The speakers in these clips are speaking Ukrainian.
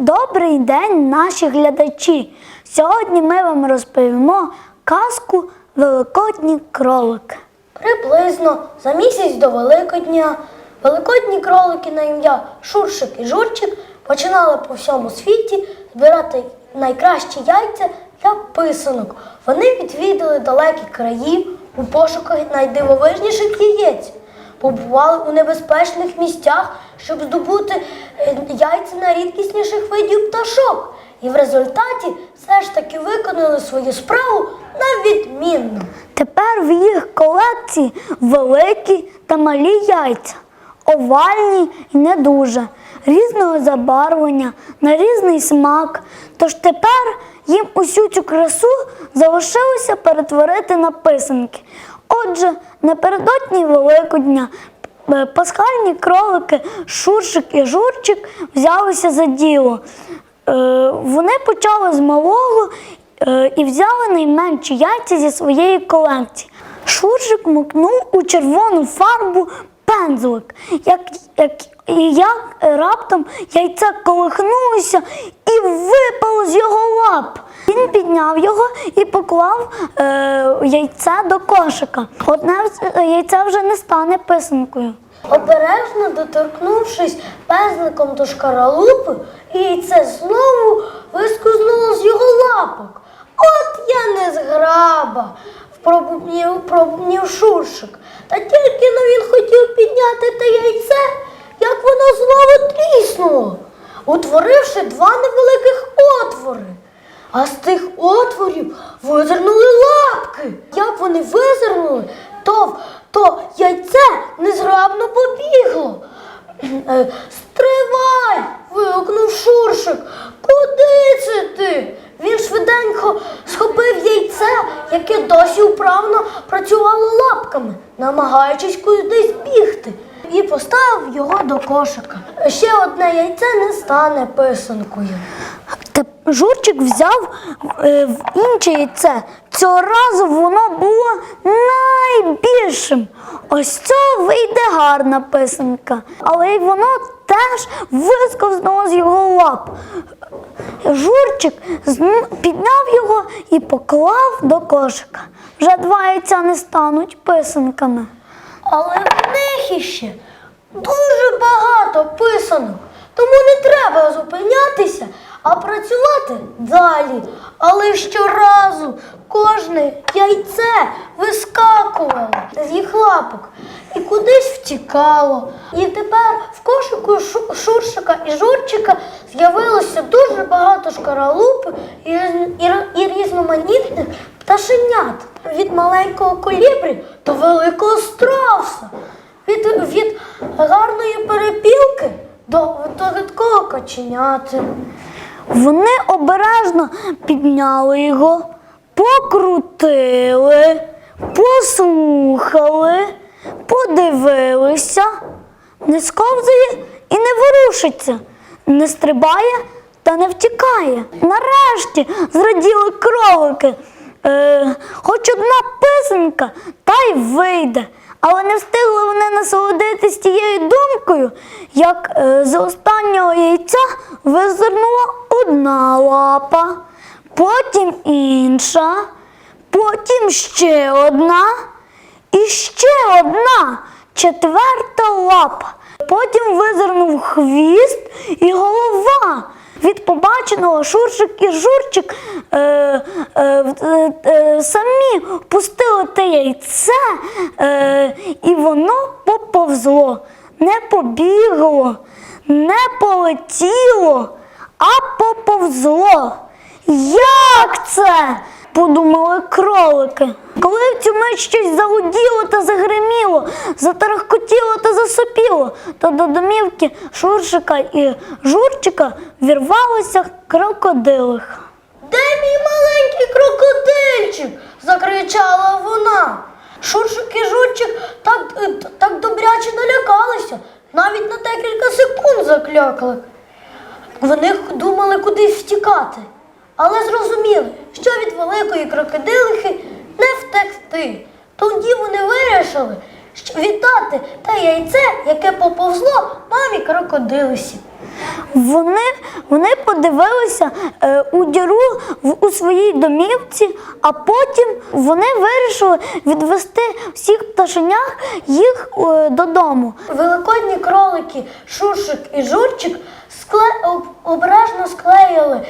Добрий день, наші глядачі! Сьогодні ми вам розповімо казку Великодні кролики. Приблизно за місяць до Великодня великодні кролики на ім'я Шуршик і Журчик починали по всьому світі збирати найкращі яйця для писанок. Вони відвідали далекі краї у пошуках найдивовижніших яєць, побували у небезпечних місцях, щоб здобути е, яйця найрідкісніших видів пташок. І в результаті все ж таки виконали свою справу на відмінно. Тепер в їх колекції великі та малі яйця, овальні і не дуже, різного забарвлення, на різний смак. Тож тепер їм усю цю красу залишилося перетворити на писанки. Отже, напередодні Великодня е, пасхальні кролики Шуршик і Журчик взялися за діло. Е, Вони почали з малого е, і взяли найменші яйця зі своєї колекції. Шуржик мукнув у червону фарбу пензлик, як, як, і як раптом яйце колихнулося і випало з його лап. Він підняв його і поклав е, яйце до кошика. Одне яйце вже не стане писанкою. Обережно доторкнувшись пезликом до шкаралупи, яйце знову вискознуло з його лапок. От я не зграба, пробубнів, пробубнів шуршик. Та тільки но він хотів підняти те яйце, як воно знову тріснуло, утворивши два невеликих отвори. А з тих отворів визирнули лапки. Як вони визирнули, то, то яйце незграбно побігло. Е, Стривай! вигукнув Шуршик. Куди це ти? Він швиденько схопив яйце, яке досі вправно працювало лапками, намагаючись кудись бігти, і поставив його до кошика. Ще одне яйце не стане писанкою. Журчик взяв е, інше яйце. Цього разу воно було найбільшим. З цього вийде гарна писанка, але й воно теж висковзнуло з його лап. Журчик підняв його і поклав до кошика. Вже два яйця не стануть писанками. Але в них іще дуже багато писанок, тому не треба зупинятися, а працювати далі. Але щоразу кожне яйце вискакувало з їх лапок і кудись втікало. І тепер в кошику Шуршика і Журчика з'явилося дуже багато і, і різноманітних пташенят. Від маленького колібрі до великого страуса, від, від гарної перепілки до додаткового каченяти. Вони обережно підняли його, покрутили, послухали, подивилися, не сковзує і не ворушиться, не стрибає та не втікає. Нарешті зраділи кролики. Е, хоч одна писанка, та й вийде. Але не встигли вони насолодитись тією думкою, як е, з останнього яйця визирнула одна лапа, потім інша, потім ще одна і ще одна четверта лапа. Потім визирнув хвіст і голова. Від побаченого Шуршик і Журчик е, е, е, е, самі пустили те яйце, е, і воно поповзло, не побігло, не полетіло, а поповзло. Як це? Подумали кролики. Коли в цю мить щось загуділо та загриміло, затарахкотіло та засопіло, то до домівки Шуршика і Журчика вірвалося крокодилиха. Де мій маленький крокодильчик? закричала вона. Шуршик і Журчик так, е, так добряче налякалися, навіть на декілька секунд заклякали. Вони думали кудись втікати, але зрозуміли, що від великої крокодилихи не втекти. Тоді вони вирішили що віддати те яйце, яке поповзло мамі крокодилисі. Вони, вони подивилися е, у діру в, у своїй домівці, а потім вони вирішили відвести всіх пташенят їх е, додому. Великодні кролики Шушик і Журчик скле... обережно склеїли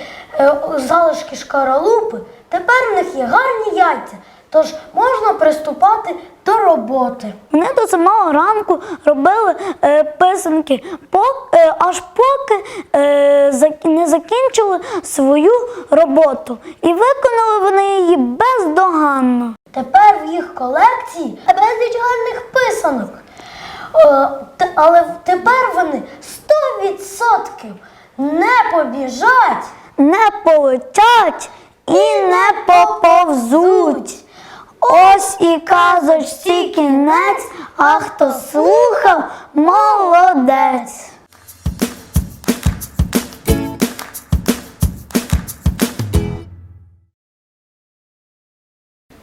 е, залишки шкаралупи. Тепер в них є гарні яйця, тож можна приступати до роботи. Вони до самого ранку робили е, писанки, пок- е, аж поки е, зак- не закінчили свою роботу. І виконали вони її бездоганно. Тепер в їх колекції безліч гарних писанок. Е, але тепер вони 100% не побіжать. Не полетять і не поповзуть. Ось і казочці кінець, а хто слухав, молодець.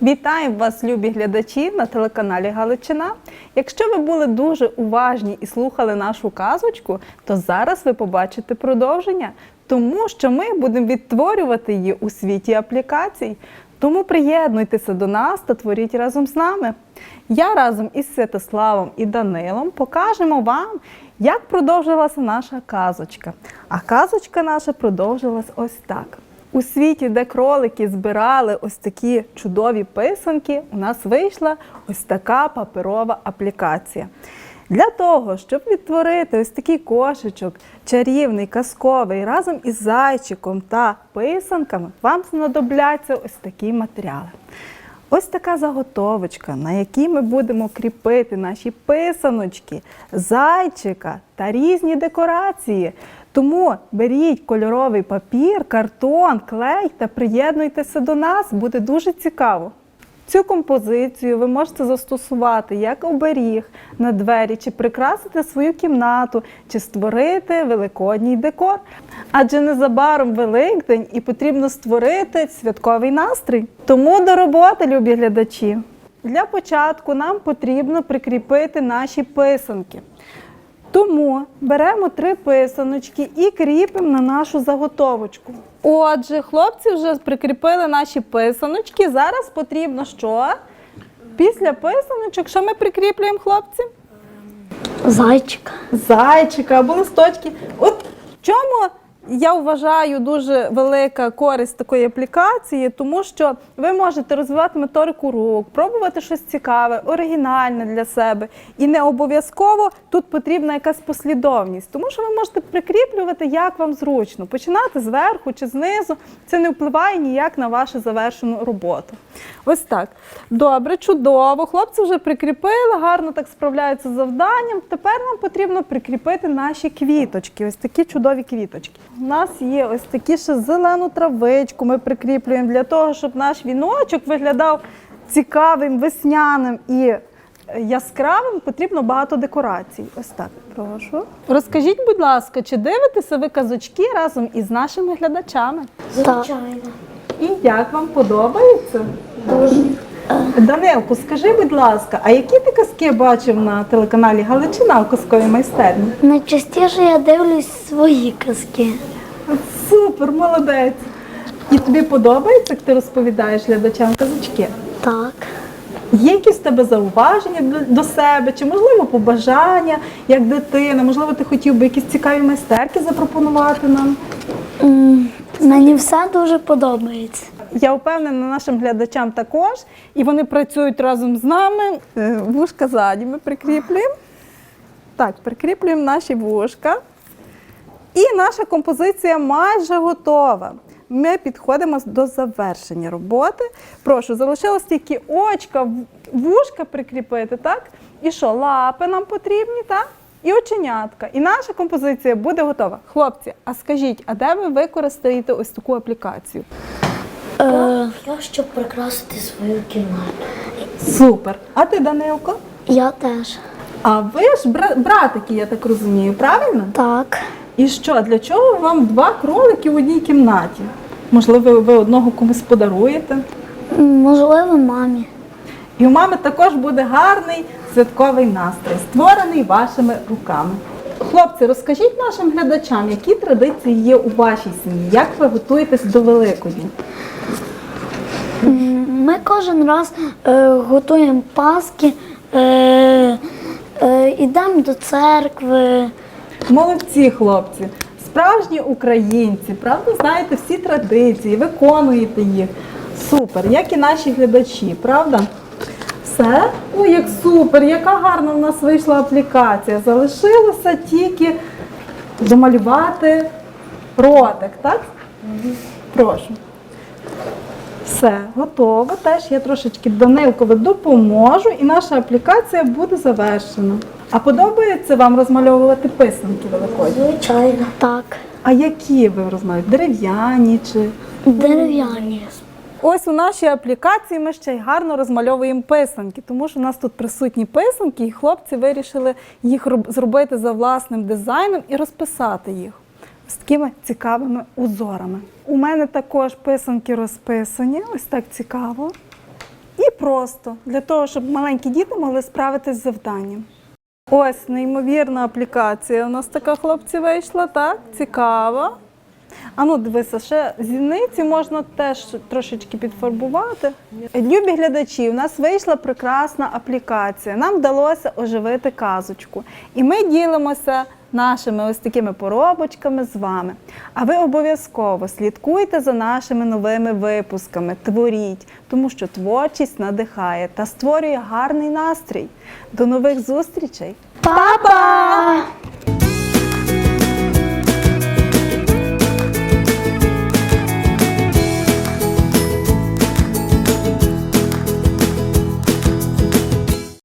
Вітаємо вас, любі глядачі, на телеканалі Галичина. Якщо ви були дуже уважні і слухали нашу казочку, то зараз ви побачите продовження, тому що ми будемо відтворювати її у світі аплікацій. Тому приєднуйтеся до нас та творіть разом з нами. Я разом із Святославом і Данилом покажемо вам, як продовжилася наша казочка. А казочка наша продовжилась ось так. У світі, де кролики збирали ось такі чудові писанки, у нас вийшла ось така паперова аплікація. Для того, щоб відтворити ось такий кошечок, чарівний, казковий, разом із зайчиком та писанками, вам знадобляться ось такі матеріали. Ось така заготовочка, на якій ми будемо кріпити наші писаночки, зайчика та різні декорації. Тому беріть кольоровий папір, картон, клей та приєднуйтеся до нас, буде дуже цікаво. Цю композицію ви можете застосувати як оберіг на двері, чи прикрасити свою кімнату, чи створити великодній декор. Адже незабаром Великдень і потрібно створити святковий настрій. Тому до роботи, любі глядачі. Для початку нам потрібно прикріпити наші писанки. Тому беремо три писаночки і кріпимо на нашу заготовочку. Отже, хлопці вже прикріпили наші писаночки. Зараз потрібно що? Після писаночок, що ми прикріплюємо, хлопці? Зайчика. Зайчика або листочки. От в чому я вважаю дуже велика користь такої аплікації, тому що ви можете розвивати моторику рук, пробувати щось цікаве, оригінальне для себе. І не обов'язково тут потрібна якась послідовність, тому що ви можете прикріплювати як вам зручно, починати зверху чи знизу. Це не впливає ніяк на вашу завершену роботу. Ось так. Добре, чудово. Хлопці вже прикріпили, гарно так справляються з завданням. Тепер нам потрібно прикріпити наші квіточки. Ось такі чудові квіточки. У нас є ось такі ще зелену травичку. Ми прикріплюємо для того, щоб наш віночок виглядав цікавим, весняним і яскравим. Потрібно багато декорацій. Ось так. Прошу. Розкажіть, будь ласка, чи дивитеся ви казочки разом із нашими глядачами? Звичайно. І як вам подобається? Дуже. Данилку, скажи, будь ласка, а які ти казки бачив на телеканалі Галичина у казковій майстерні? Найчастіше я дивлюсь свої казки. Супер, молодець! І тобі подобається, як ти розповідаєш глядачам казочки? Так. Є якісь в тебе зауваження до, себе, чи можливо побажання як дитина? Можливо, ти хотів би якісь цікаві майстерки запропонувати нам? М, Мені все дуже подобається. Я впевнена нашим глядачам також, і вони працюють разом з нами. Е, Вушка ззаді ми прикріплюємо. Так, прикріплюємо наші вушка. І наша композиція майже готова. Ми підходимо до завершення роботи. Прошу, залишилось тільки очка, вушка прикріпити, так? І що, лапи нам потрібні, так? І оченятка. І наша композиція буде готова. Хлопці, а скажіть, а де ви використаєте ось таку аплікацію? Е, Я щоб прикрасити свою кімнату. Супер. А ти, Данилко? я теж. А ви ж бра- братики, я так розумію, правильно? Так. І що, для чого вам два кролики в одній кімнаті? Можливо, ви одного комусь подаруєте? М, Можливо, мамі. І у мами також буде гарний святковий настрій, створений вашими руками. Хлопці, розкажіть нашим глядачам, які традиції є у вашій сім'ї, як ви готуєтесь до Великодня? Ми кожен раз е, готуємо паски, е, е, йдемо до церкви. Молодці, хлопці, справжні українці, правда, знаєте всі традиції, виконуєте їх. Супер, як і наші глядачі, правда? Все? Ой, як супер, яка гарна в нас вийшла аплікація. Залишилося тільки домалювати ротик, так? Прошу. Все, готово. Теж я трошечки Данилкові допоможу, і наша аплікація буде завершена. А подобається вам розмальовувати писанки великодні? Звичайно. Так. А які ви розмальовуєте? Дерев'яні чи? Дерев'яні. Ось у нашій аплікації ми ще й гарно розмальовуємо писанки, тому що у нас тут присутні писанки, і хлопці вирішили їх зробити за власним дизайном і розписати їх з такими цікавими узорами. У мене також писанки розписані, ось так цікаво. І просто для того, щоб маленькі діти могли справитись з завданням. Ось неймовірна аплікація. У нас така хлопці вийшла, так? Цікава. А ну дивися, ще зіниці можна теж трошечки підфарбувати. Любі глядачі, у нас вийшла прекрасна аплікація. Нам вдалося оживити казочку. І ми ділимося нашими ось такими поробочками з вами. А ви обов'язково слідкуйте за нашими новими випусками, творіть, тому що творчість надихає та створює гарний настрій. До нових зустрічей! Па-па!